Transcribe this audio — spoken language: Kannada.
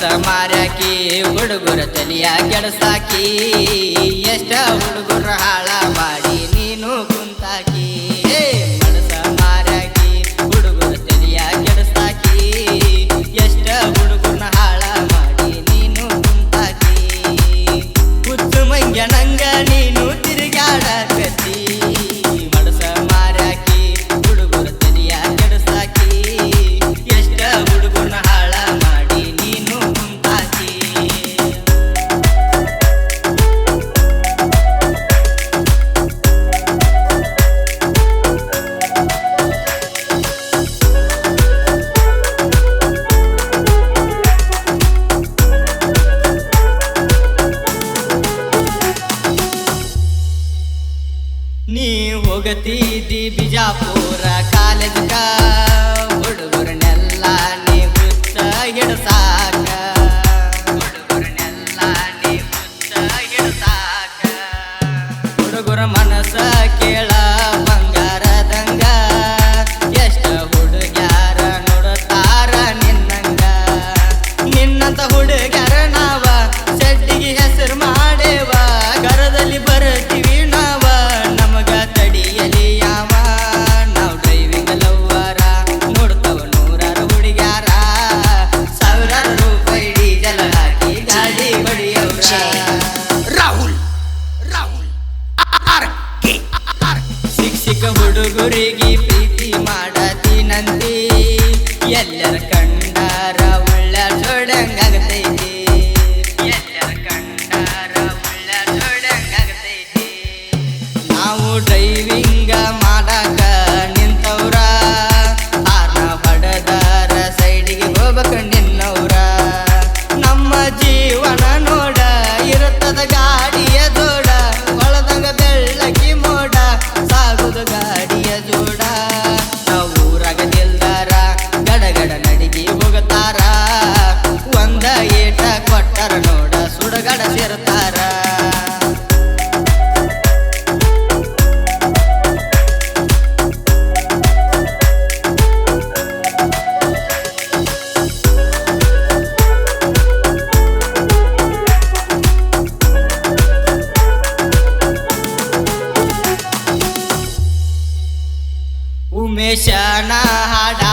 ಮನಸ ಮಾರ್ಯಾಕಿ ಹುಡುಗರ ತಲಿಯ ಕೆಡಸಾಕಿ ಎಷ್ಟ ಹುಡುಗರ ಹಾಳ ಮಾಡಿ ನೀನು ಕುಂತಾಕಿ. ಏ, ಮನಸ ಮಾರ್ಯಾಕಿ ಹುಡುಗರ ತಲಿಯ ಕೆಡಸಾಕಿ ಎಷ್ಟ ಹುಡುಗರನ್ನ ಹಾಳ ಮಾಡಿ ನೀನು ಕುಂತಾಕಿ. ಹುಚ್ಚು ಮಂಗ್ಯ ನಂಗ ನೀನು ತಿರುಗಾಡಕತ್ತಿ ನೀ ಹೋಗತಿದ್ದಿ ಬಿಜಾಪುರ ಕಾಲೇಜ್ ಹುಡುಗರನ್ನೆಲ್ಲ ಹುಡುಗರಿಗೆ ಪ್ರೀತಿ ಮಾಡತಿ ಎಲ್ಲರ ಕಂಡಾರ ಉಳ್ಳ ಸೊಡಂಗಾಗತೈತಿ ಎಲ್ಲರ ಕಂಡಾರ ಉಳ್ಳ ಸೊಡಂಗಾಗತೈತಿ ನಾವು ಡ್ರೈವ್ ಉಮೇಶನ ಹಾಡ